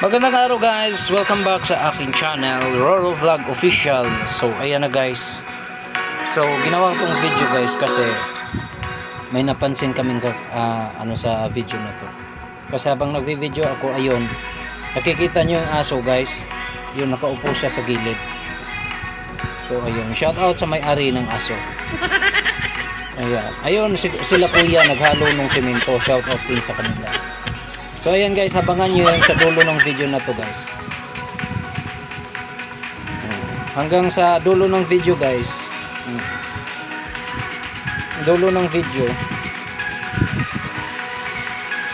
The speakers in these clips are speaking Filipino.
Magandang araw guys! Welcome back sa aking channel, Roro Vlog Official. So, ayan na guys. So, ginawa ko tong video guys kasi may napansin kaming ah, ano sa video na to. Kasi habang nagvi-video ako, ayun, nakikita nyo yung aso guys. Yun, nakaupo siya sa gilid. So, ayun, shout out sa may-ari ng aso. Ayan. Ayun, si- sila kuya naghalo ng simento. Shout out din sa kanila. So ayan guys, abangan nyo yan sa dulo ng video na to guys. Hanggang sa dulo ng video guys. Dulo ng video.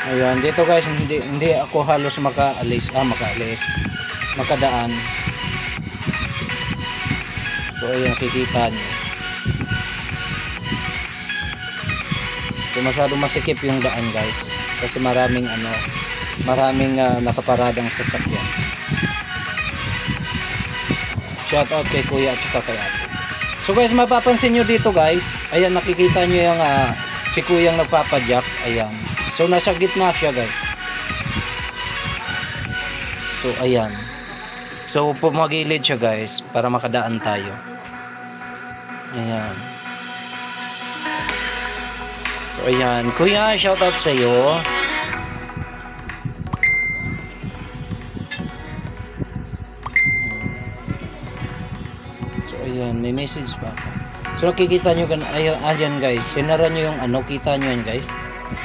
Ayan, dito guys, hindi, hindi ako halos makaalis. Ah, makaalis. Makadaan. So ayan, nakikita nyo. So masyado masikip yung daan guys kasi maraming ano maraming ah, nakaparadang sasakyan. Shout out kay kuya at saka kay ate. So guys mapapansin nyo dito guys, ayan nakikita nyo yung ah, si kuyang nagpapadyak, ayan. So nasa gitna siya guys. So ayan. So pumagilid siya guys para makadaan tayo. Ayan. Ayan. Kuya, shoutout sa iyo. So, ayan. May message pa. So, nakikita nyo ayan, ayan guys. Sinara nyo yung ano. Kita nyo yan guys.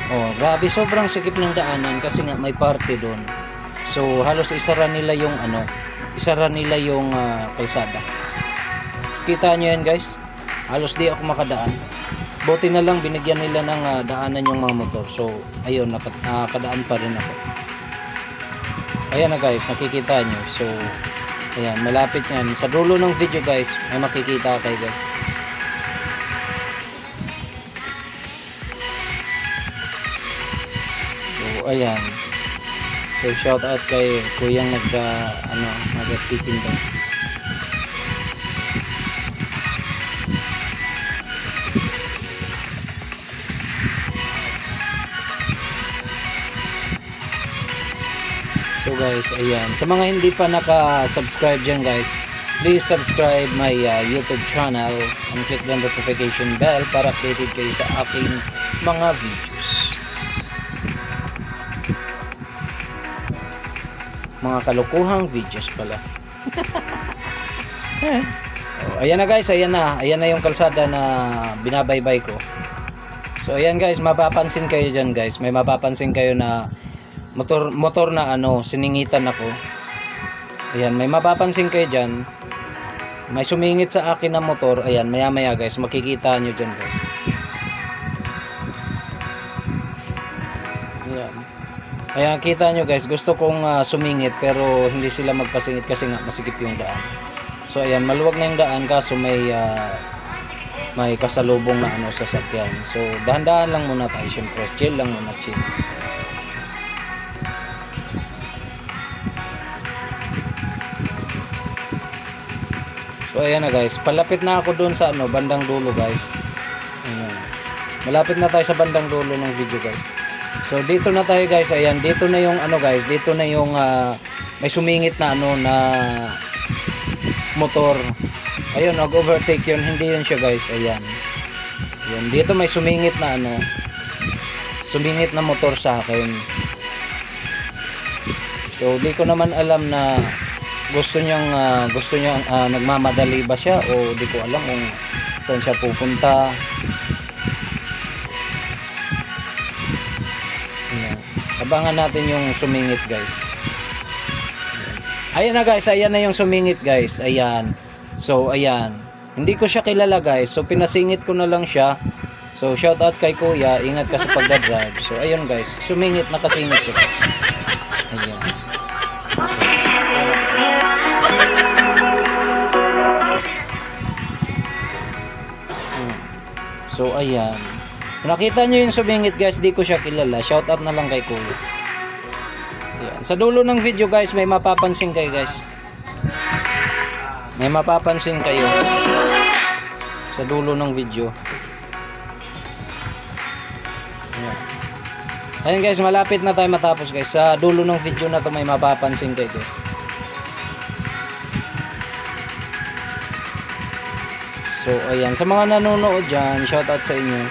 Oh, grabe. Sobrang sikip ng daanan kasi nga may party doon. So, halos isara nila yung ano. Isara nila yung ah, kalsada. Kita nyo yan guys. Halos di ako makadaan. Buti na lang binigyan nila ng ah, daanan yung mga motor. So, ayun, naka, nakadaan pa rin ako. Ayan na guys, nakikita nyo. So, ayan, malapit yan. Sa dulo ng video guys, may makikita kayo guys. So, ayan. So, shout out kay kuyang nag, ah, ano, nagtitinda. So guys, ayan. Sa mga hindi pa naka-subscribe dyan guys, please subscribe my uh, YouTube channel and click the notification bell para updated kayo sa aking mga videos. Mga kalukuhang videos pala. oh, ayan na guys, ayan na. Ayan na yung kalsada na binabaybay ko. So ayan guys, mapapansin kayo dyan guys. May mapapansin kayo na motor motor na ano, siningitan ako. Ayan, may mapapansin kayo dyan. May sumingit sa akin na motor. Ayan, maya maya guys, makikita nyo dyan guys. Ayan. Ayan, kita nyo guys, gusto kong ah, sumingit pero hindi sila magpasingit kasi nga masikip yung daan. So ayan, maluwag na yung daan kaso may ah, may kasalubong na ano sasakyan. So dahan-dahan lang muna tayo syempre. Chill lang muna, chill. Ayan na guys, palapit na ako doon sa ano, bandang dulo guys. Ayan. Malapit na tayo sa bandang dulo ng video guys. So dito na tayo guys, ayan, dito na yung ano guys, dito na yung ah, may sumingit na ano na motor. Ayun, nag-overtake yun, hindi yun siya guys, ayan. Yun, dito may sumingit na ano, sumingit na motor sa akin. So di ko naman alam na gusto niyang ah, gusto niyang ah, nagmamadali ba siya o di ko alam kung saan siya pupunta. Abangan natin yung sumingit guys. Ayan. Na guys, ayan na yung sumingit guys. Ayan. So ayan. Hindi ko siya kilala guys. So pinasingit ko na lang siya. So shout out kay kuya, ingat ka sa pagdadrive. So ayun guys, sumingit nakasingit siya. Ayan. So ayan. Nakita nyo yung sumingit guys, di ko siya kilala. Shout out na lang kay Kuya. Ayan. Sa dulo ng video guys, may mapapansin kayo guys. May mapapansin kayo. Sa dulo ng video. Ayan. Ayun guys, malapit na tayo matapos guys. Sa dulo ng video na to may mapapansin kayo guys. So ayan, sa mga nanonood dyan, shoutout sa inyo.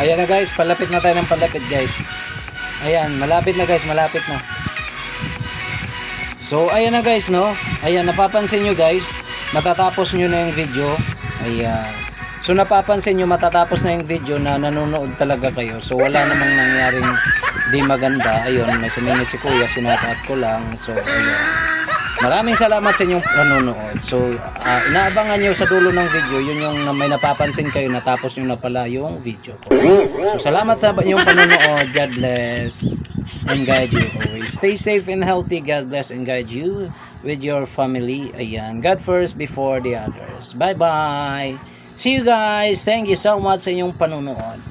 Ayan na guys, palapit na tayo ng palapit guys. Ayan, malapit na guys, malapit na. So, ayan na guys, no? Ayan, napapansin nyo guys, matatapos nyo na yung video. Ayan. So, napapansin nyo, matatapos na yung video na nanonood talaga kayo. So, wala namang nangyaring di maganda. Ayun, may sumingit si kuya, sinakat ko lang. So, ayun. Maraming salamat sa inyong nanonood. So, ah, inaabangan nyo sa dulo ng video, yun yung na may napapansin kayo, natapos nyo na pala yung video ko. So, salamat sa inyong panonood. God bless and guide you always. Stay safe and healthy. God bless and guide you with your family. Ayan. God first before the others. Bye-bye. See you guys. Thank you so much sa inyong panonood.